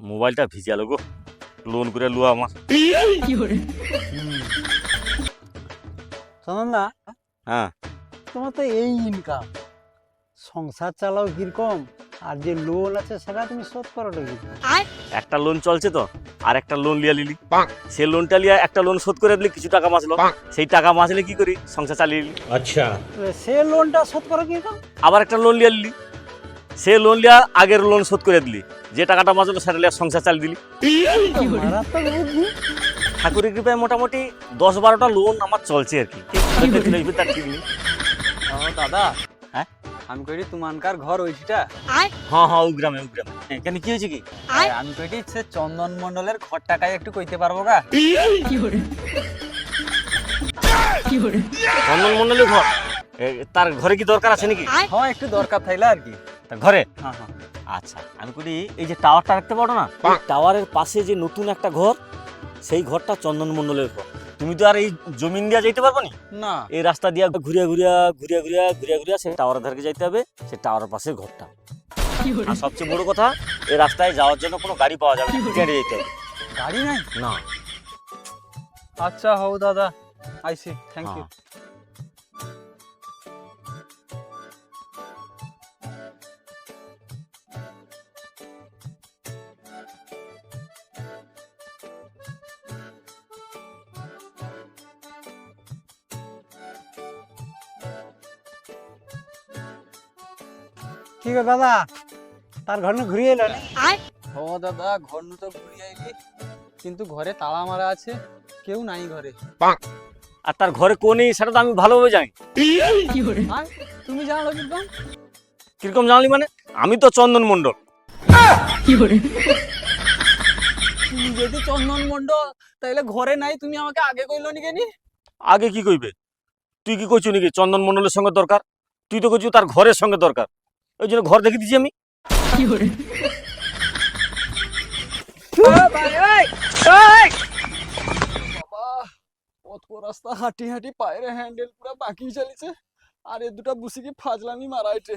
মোবাইলটা ভিজালো গো। লোন করে লুয়া আমার। শোনো না হ্যাঁ। তোমার তো এই ইনকাম সংসার চালাও কীরকম আর যে লোন আছে সেটা তুমি শোধ করো কি একটা লোন চলছে তো আর একটা লোন লিয়া লিলি। সে লোনটা লিয়া একটা লোন শোধ করে দিলি কিছু টাকা মাসলো সেই টাকা মাসলে কি করি? সংসার চালিয়ে নিলি। আচ্ছা। সে লোনটা শোধ করো কীরকম? আবার একটা লোন লিয়া লিলি। সে লোন লিয়া আগের লোন শোধ করে দিলি। যে টাকাটা মাসলো সেটা লিয়া সংসার চালিয়ে দিলি। ঠাকুরের কৃপায় মোটামুটি দশ বারোটা লোন আমার চলছে আর কি। দাদা হ্যাঁ? আমি কইটি তুমানকার ঘর ওইটা হ্যাঁ হ্যাঁ ও গ্রামে ও গ্রামে। হ্যাঁ, কেন কি হয়েছে কি? আমি কইটি সে চন্দন মন্ডলের ঘর টাকায় একটু কইতে পারব গা। চন্দন মন্ডলের ঘর? তার ঘরে কি দরকার আছে নাকি? হ্যাঁ একটু দরকার থাইলে আর কি। তার ঘরে? হ্যাঁ হ্যাঁ। আচ্ছা আমি করি এই যে টাওয়ারটা রাখতে পারো না? টাওয়ারের পাশে যে নতুন একটা ঘর সেই ঘরটা চন্দন মন্ডলের ঘর। তুমি তো আর এই জমিন দিয়ে যাইতে পারব না? না। এই রাস্তা দিয়ে ঘুরিয়া ঘুরিয়া ঘুরিয়া ঘুরিয়া ঘুরিয়া ঘুরিয়া সেই টাওয়ারের ধারে যাইতে হবে সেই টাওয়ারের পাশে ঘরটা। আর সবচেয়ে বড় কথা এই রাস্তায় যাওয়ার জন্য কোনো গাড়ি পাওয়া যাবে না হেঁটে যেতে হবে। গাড়ি নাই? না। আচ্ছা হও দাদা আইসি থ্যাংক ইউ কি গো দাদা তার ঘর ঘুরিয়ে এলো না? ও দাদা ঘর নু তো ঘুরিয়ে আইলি কিন্তু ঘরে তালা মারা আছে কেউ নাই ঘরে। আর তার ঘরে কোন নেই সেটা তো আমি ভালোভাবে জানি। তুমি জানো কীরকম কীরকম জানলি মানে? আমি তো চন্দন মন্ডল তুমি যদি চন্দন মন্ডল তাইলে ঘরে নাই তুমি আমাকে আগে কইলো নি কেনি? আগে কি কইবে? তুই কি কইছু নাকি? চন্দন মন্ডলের সঙ্গে দরকার? তুই তো কইছু তার ঘরের সঙ্গে দরকার। ওই জন্য ঘর দেখে দিছি আমি। বাবা অত রাস্তা হাঁটি হাঁটি পায়ের হ্যান্ডেল পুরো বাকি চালিছে। আর এ দুটা বুসি কি ফাজলামি মারাইছে।